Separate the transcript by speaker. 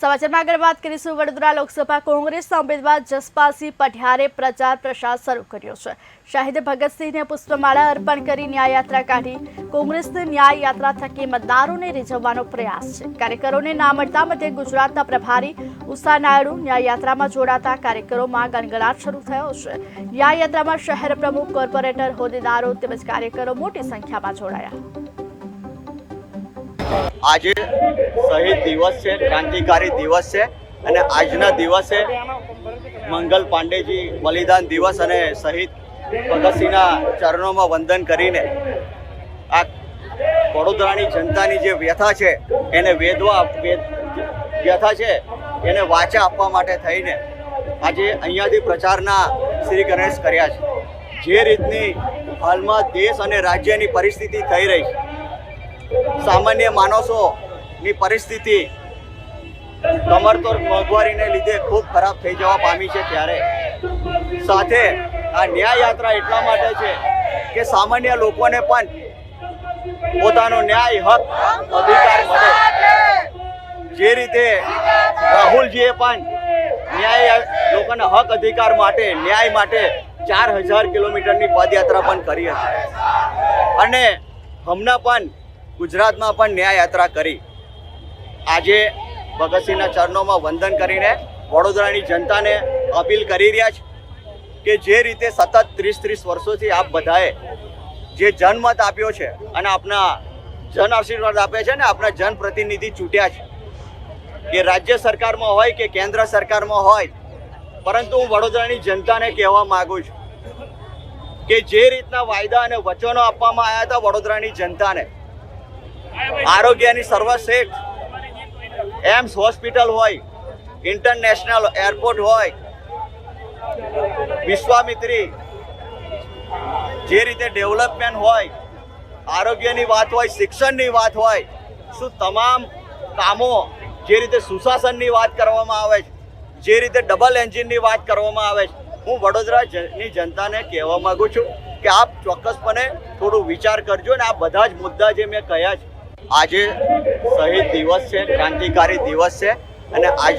Speaker 1: સમાચારમાં આગળ વાત કરીશું. વડોદરા લોકસભા કોંગ્રેસના ઉમેદવાર જસપાલસિંહ પઠિયારે પ્રચાર પ્રસાર શરૂ કર્યો છે. શાહિદ ભગતસિંહને પુષ્પમાળા અર્પણ કરી ન્યાય યાત્રા કાઢી કોંગ્રેસની ન્યાય યાત્રા થકી મતદારોને રીઝવવાનો પ્રયાસ છે. કાર્યકરોને ના મળતા મધ્ય ગુજરાતના પ્રભારી ઉષા નાયડુ ન્યાય યાત્રામાં જોડાતા કાર્યકરોમાં ગણગણાટ શરૂ થયો છે. ન્યાય યાત્રામાં શહેર પ્રમુખ, કોર્પોરેટર, હોદ્દેદારો તેમજ કાર્યકરો મોટી સંખ્યામાં જોડાયા.
Speaker 2: આજે શહીદ દિવસ છે, ક્રાંતિકારી દિવસ છે અને આજના દિવસે મંગલ પાંડેજી બલિદાન દિવસ અને શહીદ ભગતસિંહના ચરણોમાં વંદન કરીને આ વડોદરાની જનતાની જે વ્યથા છે, એને વેદવા વેદ વ્યથા છે, એને વાચા આપવા માટે થઈને આજે અહીંયાથી પ્રચારના શ્રી ગણેશ કર્યા છે. જે રીતની હાલમાં દેશ અને રાજ્યની પરિસ્થિતિ થઈ રહી છે સામાન્ય માણસોની પરિસ્થિતિ કમરતોડ મોંઘવારીને લીધે ખૂબ ખરાબ થઈ જવા પામી છે ત્યારે. સાથે આ ન્યાય યાત્રા એટલા માટે છે કે સામાન્ય લોકોને પણ પોતાનો ન્યાય હક, અધિકાર મળે. જે રીતે રાહુલજીએ પણ ન્યાય, લોકોના હક, અધિકાર માટે, ન્યાય માટે ચાર હજાર કિલોમીટરની પદયાત્રા પણ કરી હતી. અને હમણાં પણ ગુજરાતમાં પણ ન્યાય યાત્રા કરી. આજે ભગતસિંહના ચરણોમાં વંદન કરીને વડોદરાની જનતાને અપીલ કરી રહ્યા છે કે જે રીતે સતત ત્રીસ ત્રીસ વર્ષોથી આપ બધાએ જે જનમત આપ્યો છે અને આપના જન આશીર્વાદ આપ્યા છે ને આપણા જનપ્રતિનિધિ ચૂંટ્યા છે, કે રાજ્ય સરકારમાં હોય કે કેન્દ્ર સરકારમાં હોય, પરંતુ હું વડોદરાની જનતાને કહેવા માગું છું કે જે રીતના વાયદા અને વચનો આપવામાં આવ્યા હતા વડોદરાની જનતાને આરોગ્યની સર્વશ્રેષ્ઠ. એમ્સ હોસ્પિટલ હોય, ઇન્ટરનેશનલ એરપોર્ટ હોય, વિશ્વામિત્રી, જે રીતે ડેવલપમેન્ટ હોય, આરોગ્યની વાત હોય, શિક્ષણની વાત હોય, શું તમામ કામો જે રીતે સુશાસનની વાત કરવામાં આવે છે, જે રીતે ડબલ એન્જિનની વાત કરવામાં આવે છે, હું વડોદરાની જનતાને કહેવા માગું છું કે આપ ચોક્કસપણે થોડું વિચાર કરજો ને આ બધા જ મુદ્દા જે મેં કહ્યા છે આજે શહીદ દિવસ છે ક્રાંતિકારી દિવસ છે અને આજ